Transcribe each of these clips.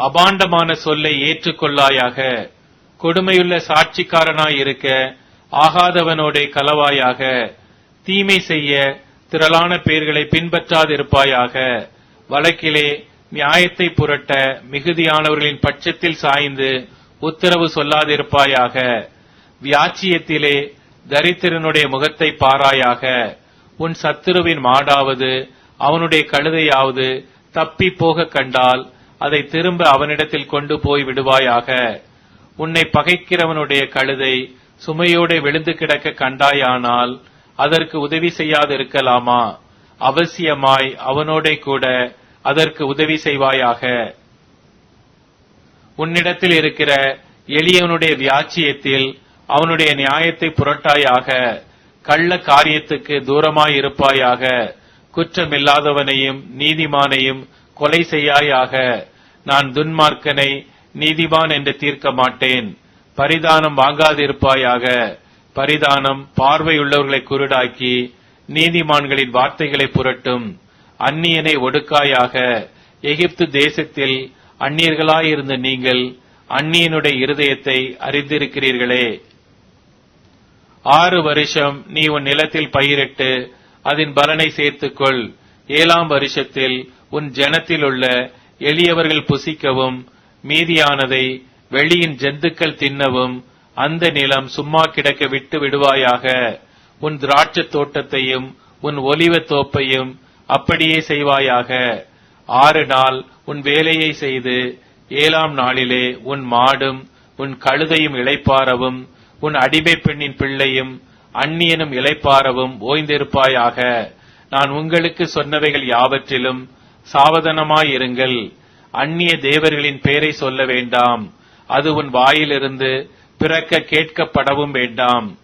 அபாண்டமான சொல்லை ஏற்றுக்கொள்ளாயாக கொடுமையுள்ள சாட்சிக்காரனாயிருக்க ஆகாதவனோடே கலவாயாக தீமை செய்ய திரளான பேர்களை பின்பற்றாதிருப்பாயாக வழக்கிலே நியாயத்தை புரட்ட மிகுதியானவர்களின் பட்சத்தில் சாய்ந்து உத்தரவு சொல்லாதிருப்பாயாக வியாச்சியத்திலே தரித்திரனுடைய முகத்தை பாராயாக உன் சத்துருவின் மாடாவது அவனுடைய கழுதையாவது தப்பி போக கண்டால் அதை திரும்ப அவனிடத்தில் கொண்டு போய் விடுவாயாக. உன்னை பகைக்கிறவனுடைய கழுதை சுமையோட விழுந்து கிடக்க கண்டாயானால் அதற்கு உதவி செய்யாது இருக்கலாமா அவசியமாய் அவனோடே கூட அதற்கு உதவி செய்வாயாக. உன்னிடத்தில் இருக்கிற எளியவனுடைய வியாச்சியத்தில் அவனுடைய நியாயத்தை புரட்டாயாக. கள்ள காரியத்துக்கு தூரமாய் இருப்பாயாக குற்றமில்லாதவனையும் நீதிமானையும் கொலை செய்யாயாக. நான் துன்மார்க்கனை நீதிவான் என்று தீர்க்க மாட்டேன். பரிதானம் வாங்காதிருப்பாயாக. பரிதானம் பார்வையுள்ளவர்களை குருடாக்கி நீதிமான்களின் வார்த்தைகளை புரட்டும். அந்நியனை ஒடுக்காயாக. எகிப்து தேசத்தில் அந்நியர்களாயிருந்த நீங்கள் அந்நியனுடைய இருதயத்தை அறிந்திருக்கிறீர்களே. ஆறு வருஷம் நீ உன் நிலத்தில் பயிரிட்டு அதன் பலனை சேர்த்துக்கொள். ஏழாம் வருஷத்தில் உன் ஜனத்தில் உள்ள எளியவர்கள் புசிக்கவும் மீதியானதை வெளியின் ஜந்துக்கள் தின்னவும் அந்த நிலம் சும்மா கிடக்க விட்டு விடுவாயாக. உன் திராட்சத் தோட்டத்தையும் உன் ஒலிவத் தோப்பையும் அப்படியே செய்வாயாக. ஆறு நாள் உன் வேலையை செய்து ஏழாம் நாளிலே உன் மாடும் உன் கழுதையும் இளைப்பாரவும் உன் அடிமை பெண்ணின் பிள்ளையும் அந்நியனும் இளைப்பாரவும் ஓய்ந்திருப்பாயாக. நான் உங்களுக்கு சொன்னவைகள் யாவற்றிலும் சாவதானமாயிருங்கள். அந்நிய தேவர்களின் பெயரை சொல்ல வேண்டாம். அது உன் வாயிலிருந்து பிறக்க கேட்கப்படவும் வேண்டாம்.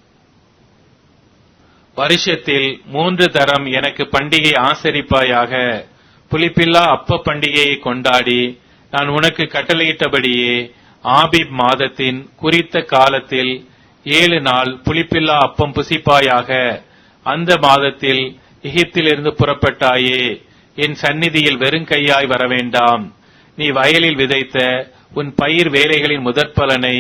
வருஷத்தில் மூன்று தரம் எனக்கு பண்டிகை ஆசரிப்பாயாக. புலிப்பில்லா அப்ப பண்டிகையை கொண்டாடி நான் உனக்கு கட்டளையிட்டபடியே ஆபிப் மாதத்தின் குறித்த காலத்தில் ஏழு நாள் புலிப்பில்லா அப்பம் புசிப்பாயாக. அந்த மாதத்தில் எகிப்திலிருந்து புறப்பட்டாயே. என் சந்நிதியில் வெறுங்கையாய் வர வேண்டாம். நீ வயலில் விதைத்த உன் பயிர் வேலைகளின் முதற்பலனை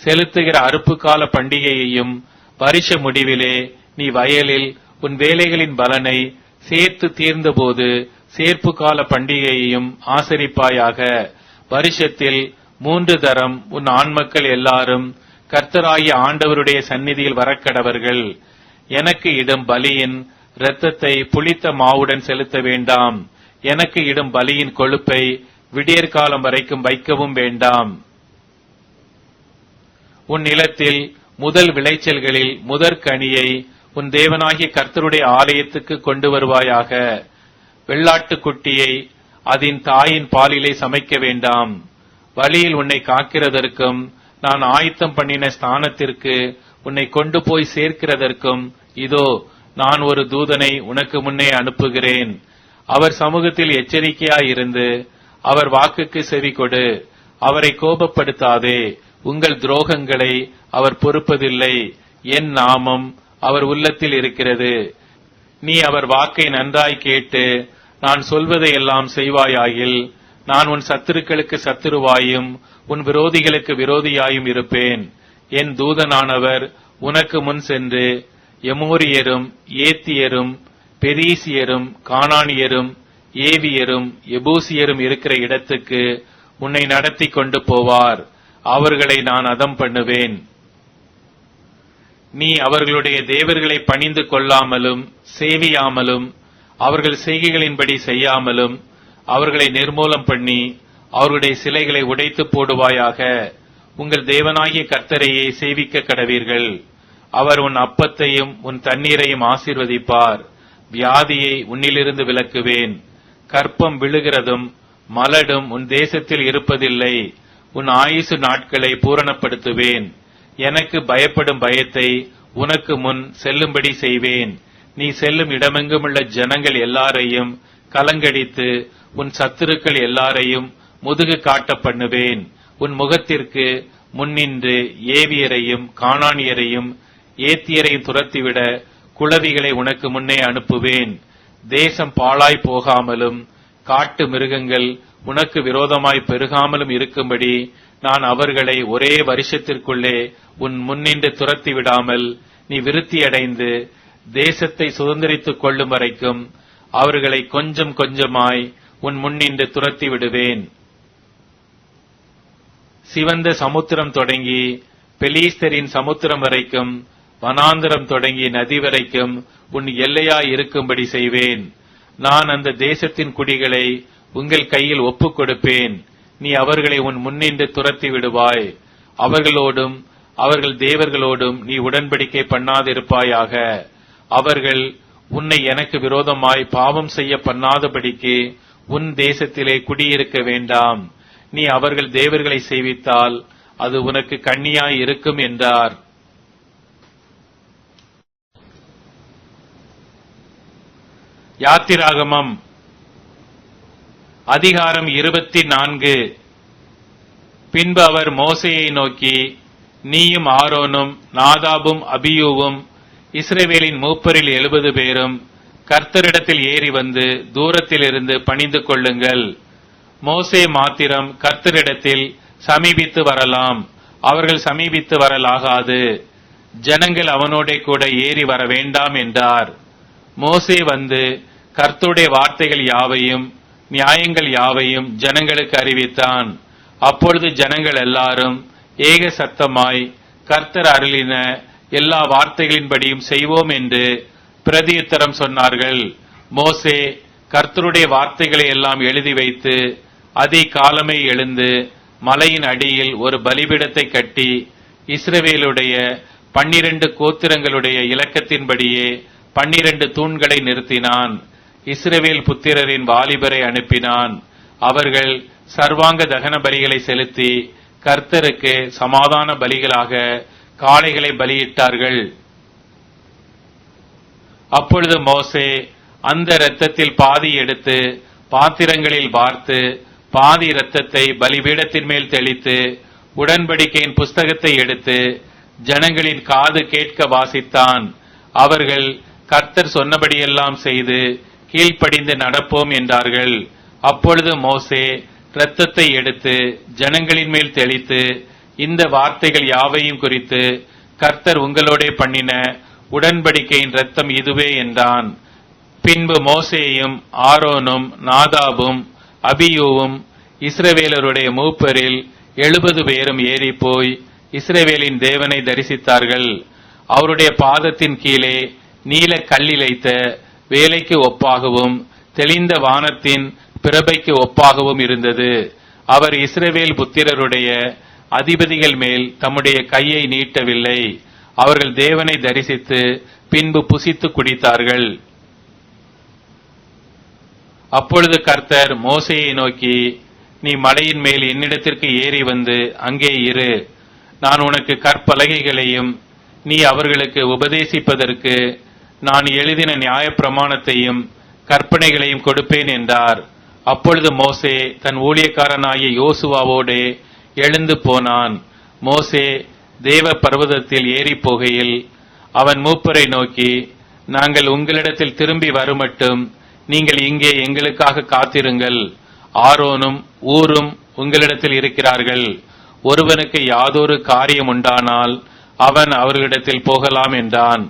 செலுத்துகிற அறுப்பு கால பண்டிகையையும் வருஷ முடிவிலே நீ வயலில் உன் வேலைகளின் பலனை சேர்த்து தீர்ந்தபோது சேர்ப்பு கால பண்டிகையையும் ஆசரிப்பாயாக. வருஷத்தில் மூன்று தரம் உன் ஆண்மக்கள் எல்லாரும் கர்த்தராகிய ஆண்டவருடைய சந்நிதியில் வரக்கடவர்கள். எனக்கு இடும் பலியின் இரத்தத்தை புளித்த மாவுடன் செலுத்த வேண்டாம். எனக்கு இடும் பலியின் கொழுப்பை விடியற்காலம் வரைக்கும் வைக்கவும் வேண்டாம். உன் நிலத்தில் முதல் விளைச்சல்களில் முதற் கனியை உன் தேவனாகிய கர்த்தருடைய ஆலயத்துக்கு கொண்டு வருவாயாக. வெள்ளாட்டு குட்டியை அதன் தாயின் பாலிலே சமைக்க வேண்டாம். வழியில் உன்னை காக்கிறதற்கும் நான் ஆயத்தம் பண்ணின ஸ்தானத்திற்கு உன்னை கொண்டு போய் சேர்க்கிறதற்கும் இதோ நான் ஒரு தூதனை உனக்கு முன்னே அனுப்புகிறேன். அவர் சமூகத்தில் எச்சரிக்கையாயிருந்து அவர் வாக்குக்கு செவி கொடு. அவரை கோபப்படுத்தாதே. உங்கள் துரோகங்களை அவர் பொறுப்பதில்லை. என் நாமம் அவர் உள்ளத்தில் இருக்கிறது. நீ அவர் வாக்கை நன்றாய் கேட்டு நான் சொல்வதை எல்லாம் செய்வாயாகில் நான் உன் சத்துருக்களுக்கு சத்துருவாயும் உன் விரோதிகளுக்கு விரோதியாயும் இருப்பேன். என் தூதனானவர் உனக்கு முன் சென்று எமோரியரும் ஏத்தியரும் பெரீசியரும் கானானியரும் ஏவியரும் எபூசியரும் இருக்கிற இடத்துக்கு உன்னை நடத்தி கொண்டு போவார். அவர்களை நான் அதம் பண்ணுவேன். நீ அவர்களுடைய தேவர்களை பணிந்து கொள்ளாமலும் சேவியாமலும் அவர்கள் செய்கைகளின்படி செய்யாமலும் அவர்களை நிர்மூலம் பண்ணி அவர்களுடைய சிலைகளை உடைத்து போடுவாயாக. உங்கள் தேவனாகிய கர்த்தரையே சேவிக்க கடவீர்கள். அவர் உன் அப்பத்தையும் உன் தண்ணீரையும் ஆசீர்வதிப்பார். வியாதியை உன்னிலிருந்து விலக்குவேன். கற்பம் விழுகிறதும் மலடும் உன் தேசத்தில் இருப்பதில்லை. உன் ஆயுசு நாட்களை பூரணப்படுத்துவேன். எனக்கு பயப்படும் பயத்தை உனக்கு முன் செல்லும்படி செய்வேன். நீ செல்லும் இடமெங்குமுள்ள ஜனங்கள் எல்லாரையும் கலங்கடித்து உன் சத்துருக்கள் எல்லாரையும் முதுகு காட்ட பண்ணுவேன். உன் முகத்திற்கு முன்னின்று ஏவியரையும் காணானியரையும் ஏத்தியரை துரத்திவிட குளவிகளை உனக்கு முன்னே அனுப்புவேன். தேசம் பாழாய் போகாமலும் காட்டு மிருகங்கள் உனக்கு விரோதமாய் பெருகாமலும் இருக்கும்படி நான் அவர்களை ஒரே வருஷத்திற்குள்ளே உன் முன்னின்று துரத்தி விடாமல் நீ விருத்தியடைந்து தேசத்தை சுதந்திரித்துக் கொள்ளும் வரைக்கும் அவர்களை கொஞ்சம் கொஞ்சமாய் உன் முன்னின்று துரத்தி விடுவேன் சிவந்த சமுத்திரம் தொடங்கி பெலீஸ்தரின் சமுத்திரம் வரைக்கும் வனாந்தரம் தொடங்கி நதி வரைக்கும் உன் எல்லையாய் இருக்கும்படி செய்வேன். நான் அந்த தேசத்தின் குடிகளை உங்கள் கையில் ஒப்புக் கொடுப்பேன். நீ அவர்களை உன் முன்னின்று துரத்தி விடுவாய். அவர்களோடும் அவர்கள் தேவர்களோடும் நீ உடன்படிக்கை பண்ணாதிருப்பாயாக. அவர்கள் உன்னை எனக்கு விரோதமாய் பாவம் செய்ய பண்ணாதபடிக்கு உன் தேசத்திலே குடியிருக்க வேண்டாம். நீ அவர்கள் தேவர்களை செய்வித்தால் அது உனக்கு கண்ணியாய் இருக்கும் என்றார். யாத்திராகமம். அதிகாரம் இருபத்தி நான்கு பின்பு அவர் மோசையை நோக்கி நீயும் ஆரோனும் நாதாபும் அபியூவும் இஸ்ரேவேலின் மூப்பரில் எழுபது பேரும் கர்த்தரிடத்தில் ஏறி வந்து தூரத்திலிருந்து பணிந்து கொள்ளுங்கள். மோசே மாத்திரம் கர்த்தரிடத்தில் சமீபித்து வரலாம். அவர்கள் சமீபித்து வரலாகாது. ஜனங்கள் அவனோட கூட ஏறி வர வேண்டாம் என்றார். மோசே வந்து கர்த்தருடைய வார்த்தைகள் யாவையும் நியாயங்கள் யாவையும் ஜனங்களுக்கு அறிவித்தான். அப்பொழுது ஜனங்கள் எல்லாரும் ஏக சத்தமாய் கர்த்தர் அருளின எல்லா வார்த்தைகளின்படியும் செய்வோம் என்று பிரதியுத்தரம் சொன்னார்கள். மோசே கர்த்தருடைய வார்த்தைகளை எல்லாம் எழுதி வைத்து அதி காலமே எழுந்து மலையின் அடியில் ஒரு பலிபீடத்தை கட்டி இஸ்ரவேலுடைய பன்னிரண்டு கோத்திரங்களுடைய இலக்கத்தின்படியே பன்னிரண்டு தூண்களை நிறுத்தினான். இஸ்ரவேல் புத்திரரின் வாலிபரை அனுப்பினான். அவர்கள் சர்வாங்க தகன பலிகளை செலுத்தி கர்த்தருக்கு சமாதான பலிகளாக காளைகளை பலியிட்டார்கள். அப்பொழுது மோசே அந்த இரத்தத்தில் பாதி எடுத்து பாத்திரங்களில் பார்த்து பாதி இரத்தத்தை பலிபீடத்தின் மேல் தெளித்து உடன்படிக்கையின் புஸ்தகத்தை எடுத்து ஜனங்களின் காது கேட்க வாசித்தான். அவர்கள் கர்த்தர் சொன்னபடியெல்லாம் செய்து கீழ்ப்படிந்து நடப்போம் என்றார்கள். அப்பொழுது மோசே இரத்தத்தை எடுத்து ஜனங்களின் மேல் தெளித்து இந்த வார்த்தைகள் யாவையும் குறித்து கர்த்தர் உங்களோடே பண்ணின உடன்படிக்கையின் ரத்தம் இதுவே என்றான். பின்பு மோசேயும் ஆரோனும் நாதாபும் அபியூவும் இஸ்ரவேலருடைய மூப்பரில் எழுபது பேரும் ஏறி போய் இஸ்ரவேலின் தேவனை தரிசித்தார்கள். அவருடைய பாதத்தின் கீழே நீல கல்லிலைத்த வேலைக்கு ஒப்பாகவும் தெளிந்த வானத்தின் பிரபைக்கு ஒப்பாகவும் இருந்தது. அவர் இஸ்ரவேல் புத்திரருடைய அதிபதிகள் மேல் தம்முடைய கையை நீட்டவில்லை. அவர்கள் தேவனை தரிசித்து பின்பு புசித்து குடித்தார்கள். அப்பொழுது கர்த்தர் மோசையை நோக்கி நீ மலையின் மேல் என்னிடத்திற்கு ஏறி வந்து அங்கே இரு. நான் உனக்கு கற்பலகைகளையும் நீ அவர்களுக்கு உபதேசிப்பதற்கு நான் எழுதின நியாயப்பிரமாணத்தையும் கற்பனைகளையும் கொடுப்பேன் என்றார். அப்பொழுது மோசே தன் ஊழியக்காரனாகிய யோசுவாவோடே எழுந்து போனான். மோசே தேவ பர்வதத்தில் ஏறி போகையில் அவன் மூப்பரை நோக்கி நாங்கள் உங்களிடத்தில் திரும்பி வருமட்டும். நீங்கள் இங்கே எங்களுக்காக காத்திருங்கள். ஆரோனும் ஊரும் உங்களிடத்தில் இருக்கிறார்கள். ஒருவனுக்கு யாதொரு காரியம் உண்டானால் அவன் அவர்களிடத்தில் போகலாம் என்றான்.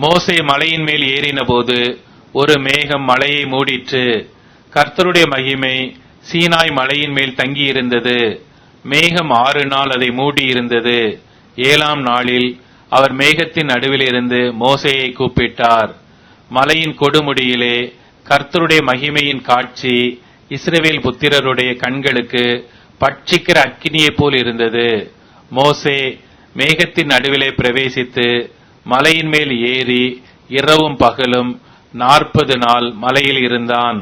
மோசை மலையின் மேல் ஏறினபோது ஒரு மேகம் மலையை மூடிற்று. கர்த்தருடைய மகிமை சீனாய் மலையின் மேல் தங்கியிருந்தது. மேகம் ஆறு நாள் அதை மூடியிருந்தது. ஏழாம் நாளில் அவர் மேகத்தின் நடுவிலிருந்து மோசையை கூப்பிட்டார். மலையின் கொடுமுடியிலே கர்த்தருடைய மகிமையின் காட்சி இஸ்ரேவேல் புத்திரருடைய கண்களுக்கு பட்சிக்கிற அக்கினியைப் போல் இருந்தது. மோசே மேகத்தின் நடுவிலே பிரவேசித்து மலையின் மேல் ஏறி இரவும் பகலும் நாற்பது நாள் மலையில் இருந்தான்.